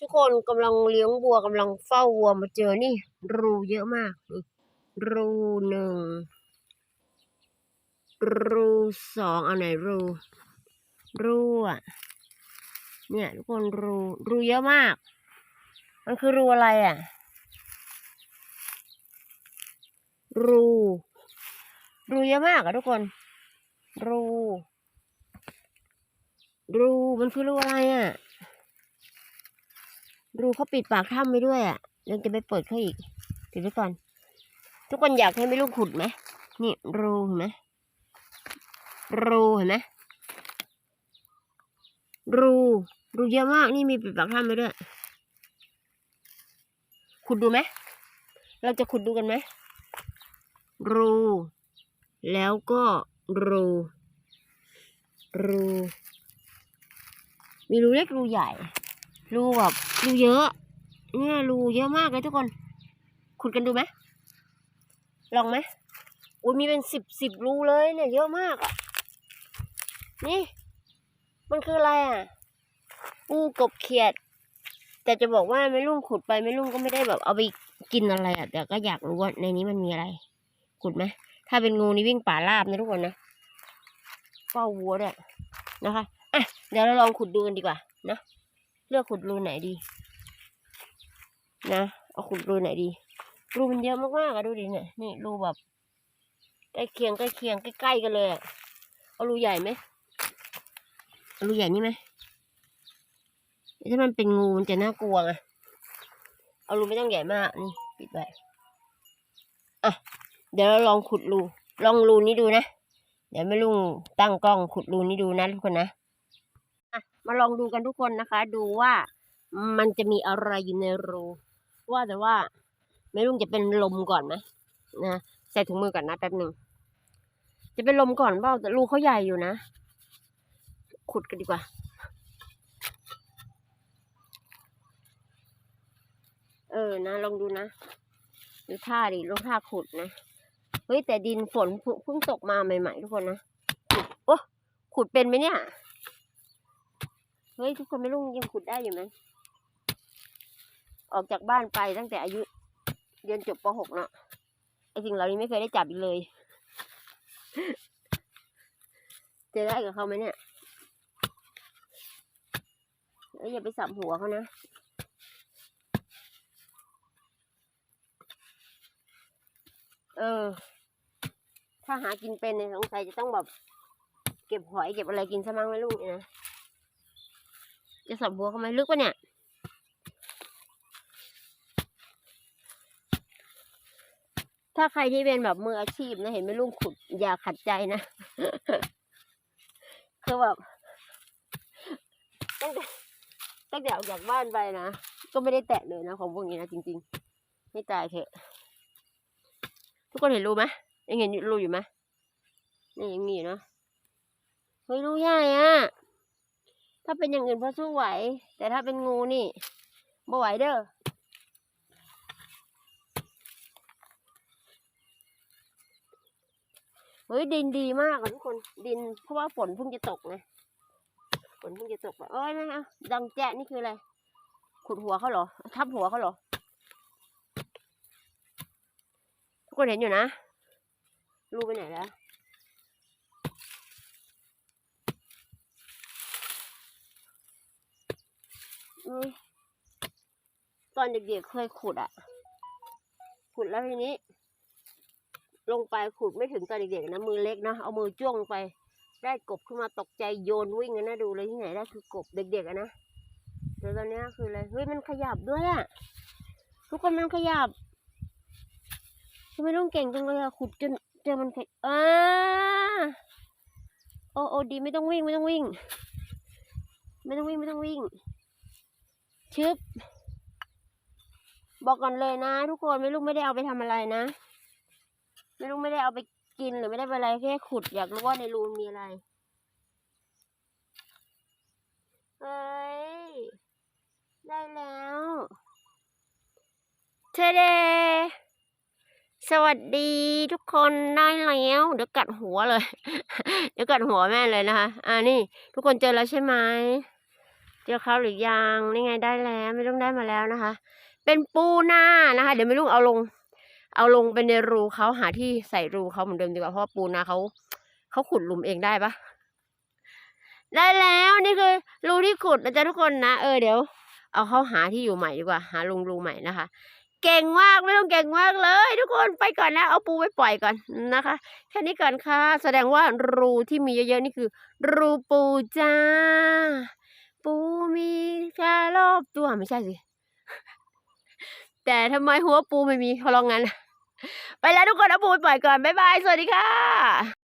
ทุกคนกำลังเลี้ยงวัวกำลังเฝ้าวัวมาเจอนี่ รูเยอะมากนี่รูหนึ่งรูสองอันไหนรูรูอะเนี่ยทุกคนรูรูเยอะมาก มันคือรูอะไรอะ รูรูเยอะมากอะทุกคน รูรูมันคือรูอะไรอะ รูเขาปิดปากถ้ำไว้ด้วยอะยังจะไปเปิดเขาอีกปิดไว้ก่อน ทุกคนอยากให้ไม่ลูกขุดไหมนี่รูเห็นไหมรูเห็นไหมรูรูเยอะมากนี่มีปิดปากถ้ำไว้ด้วย ขุดดูไหมเราจะขุดดูกันไหมรูแล้วก็รูรูมีรูเล็กรูใหญ่ รูแบบรูเยอะ เนี่ยรูเยอะมากเลยทุกคน ขุดกันดูไหมลองไหมอุ้ยมีเป็นสิบสิบรูเลยเนี่ยเยอะมากอะ นี่ มันคืออะไรอะ ปูกบเขียด แต่จะบอกว่าไม่ลุงขุดไปไม่ลุงก็ไม่ได้แบบเอาไปกินอะไรอะ แต่ก็อยากรู้ว่าในนี้มันมีอะไร ขุดไหมถ้าเป็นงูนี่วิ่งป่าราบนะทุกคนนะเฝ้าวัวด้วยนะคะ อะ เดี๋ยวเราลองขุดดูกันดีกว่านะ เลือกขุดรูไหนดี นะ เอาขุดรูไหนดี รูมันเยอะมากๆอะดูดิเนี่ย นี่รูแบบใกล้เคียงใกล้เคียงใกล้ๆกันเลยอะเอารูใหญ่ไหมเอารูใหญ่นี่ไหมถ้ามันเป็นงูมันจะน่ากลัวไงเอารูไม่ต้องใหญ่มาก นี่ ปิดไว้อะ เดี๋ยวเราลองขุดรู ลองรูนี้ดูนะ เดี๋ยวไม่ลุงตั้งกล้องขุดรูนี้ดูนะทุกคนนะอะ มาลองดูกันทุกคนนะคะ ดูว่ามันจะมีอะไรอยู่ในรูว่าแต่ว่าไม่ลุงจะเป็นลมก่อนไหมนะใส่ถุงมือก่อนนะแป๊บหนึ่งจะเป็นลมก่อนเปล่าแต่รูเขาใหญ่อยู่นะ ขุดกันดีกว่าเออนะลองดูนะดูท่าดิลองท่าขุดนะเฮ้ยแต่ดินฝนเพิ่งตกมาใหม่ ๆ ทุกคนนะโอ้ขุดเป็นไหมเนี่ย เฮ้ยทุกคนไม่รู้ยังขุดได้อยู่ไหมออกจากบ้านไปตั้งแต่อายุเรียนจบป .6 เนาะไอสิ่งเหล่านี้ไม่เคยได้จับอีกเลยเจอได้กับเขาไหมเนี่ยแล้วอย่าไปสับหัวเขานะเออ ถ้าหากินเป็นเนี่ยสงสัยจะต้องแบบเก็บหอยเก็บอะไรกินซะมั้งไหมลูกเนี่ยนะ จะสับหัวเขาไหมลึกปะเนี่ย ถ้าใครที่เป็นแบบมืออาชีพนะ เห็นไม่ลุงขุด อย่าขัดใจนะ คือแบบตั้งแต่ตั้งแต่ออกจากบ้านไปนะ ก็ไม่ได้แตะเลยนะ ของพวกนี้นะจริงๆไม่ตายเถอะ ทุกคนเห็นรูไหมยังเห็นรูอยู่ไหมนี่ยังมีอยู่เนาะเฮ้ยรูใหญ่อะ ถ้าเป็นอย่างอื่นพอสู้ไหว แต่ถ้าเป็นงูนี่ไม่ไหวเด้อเฮ้ยดินดีมากอะทุกคนดินเพราะว่าฝนเพิ่งจะตกไงฝนเพิ่งจะตกอะเอ้ยนะดังแจ๊นี่คืออะไรขุดหัวเขาเหรอ ทับหัวเขาเหรอ ทุกคนเห็นอยู่นะ รูไปไหนแล้ว ตอนเด็กๆเคยขุดอะขุดแล้วทีนี้ ลงไปขุดไม่ถึงตอนเด็กๆนะมือเล็กนะเอามือจ้วงลงไป ได้กบขึ้นมาตกใจโยนวิ่งกันนะดูเลยที่ไหนได้คือกบเด็กๆอะนะแต่ตอนนี้คืออะไรเฮ้ยมันขยับด้วยอะทุกคนมันขยับทำไมต้องเก่งจังเลยอะขุดจนเจอมันขยอ่าโอ้โอ้ดีไม่ต้องวิ่งไม่ต้องวิ่ง ไม่ต้องวิ่งไม่ต้องวิ่ง ชึบ บอกก่อนเลยนะ ทุกคนไม่ลูกไม่ได้เอาไปทำอะไรนะ ไม่รู้ไม่ได้เอาไปกินหรือไม่ได้ไปอะไรแค่ขุดอยากรู้ว่าในรูมีอะไร เฮ้ย ได้แล้วเทเดสวัสดีทุกคนได้แล้ว เดี๋ยวกัดหัวเลย เดี๋ยวกัดหัวแม่เลยนะคะ อ่านี่ ทุกคนเจอแล้วใช่ไหม เจอเขาหรือยังนี่ไงได้แล้วไม่ต้องได้มาแล้วนะคะ เป็นปูหน้านะคะ เดี๋ยวไม่ลุงเอาลง เอาลงไปในรูเขาหาที่ใส่รูเขาเหมือนเดิมดีกว่าเพราะปูนาเขาเขาขุดหลุมเองได้ปะได้แล้วนี่คือรูที่ขุดนะจ๊ะทุกคนนะเออเดี๋ยว เอาเขาหาที่อยู่ใหม่ดีกว่า หาลุงรูใหม่นะคะ เก่งมากไม่ต้องเก่งมากเลย ทุกคนไปก่อนนะ เอาปูไปปล่อยก่อนนะคะแค่นี้ก่อนค่ะ แสดงว่ารูที่มีเยอะๆนี่คือ รูปูจ้า ปูมีแค่รอบตัวไม่ใช่สิ แต่ทำไมหัวปูไม่มีเพราลองงานไปแล้วทุกคนเอาปูไปปล่อยก่อน บ๊ายบาย สวัสดีค่ะ